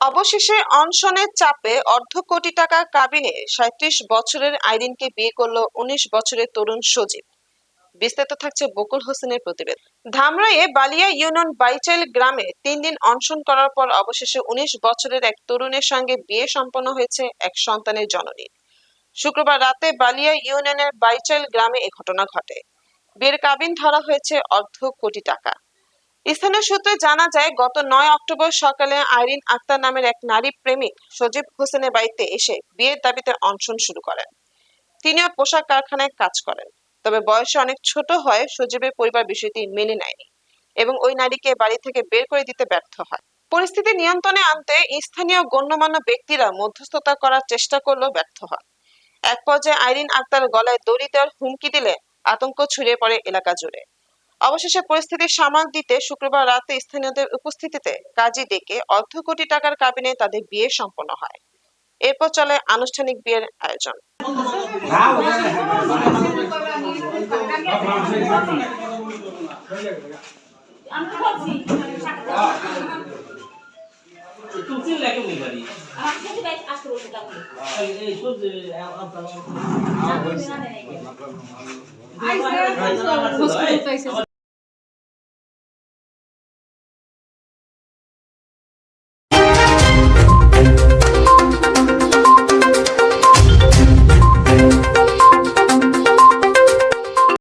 অবশেষে অনশনের চাপে অর্ধ কোটি টাকা কাবিনে সাঁত্রিশ বছরের আইরিনকে বিয়ে করল উনিশ বছরের তরুণ সজীব। বিস্তারিত থাকছে বকুল হোসেনের প্রতিবেদন। ধামরাইয়ে বালিয়া ইউনিয়ন বাইচাইল গ্রামে তিন দিন অনশন করার পর অবশেষে উনিশ বছরের এক তরুণের সঙ্গে বিয়ে সম্পন্ন হয়েছে এক সন্তানের জননীর শুক্রবার রাতে বালিয়া ইউনিয়নের বাইচাইল গ্রামে এ ঘটনা ঘটে। বিয়ের কাবিন ধরা হয়েছে অর্ধ কোটি টাকা। স্থানীয় সূত্রে জানা যায়, গত নয় অক্টোবর সকালে আইরিন আক্তার নামের এক নারী প্রেমিক সজীব হোসেনের বাড়িতে এসে বিয়ের দাবিতে অনশন শুরু করেন। তিনিও পোশাক কারখানায় কাজ করেন। তবে বয়সে অনেক ছোট হয় সজীবের পরিবার বিষয়টি মেনে নেয়নি এবং ওই নারীকে বাড়ি থেকে বের করে দিতে ব্যর্থ হয়। পরিস্থিতি নিয়ন্ত্রণে আনতে স্থানীয় গণ্যমান্য ব্যক্তিরা মধ্যস্থতা করার চেষ্টা করলেও ব্যর্থ হয় এক পর্যায়ে আইরিন আক্তার গলায় দড়ি দেওয়ার হুমকি দিলে আতঙ্ক ছড়িয়ে পড়ে এলাকা জুড়ে। অবশেষে পরিস্থিতি সামাল দিতে শুক্রবার রাতে স্থানীয়দের উপস্থিতিতে কাজী ডেকে অর্ধ কোটি টাকার কাবিনে তাদের বিয়ে সম্পন্ন হয়। এরপর চলে আনুষ্ঠানিক বিয়ের আয়োজন।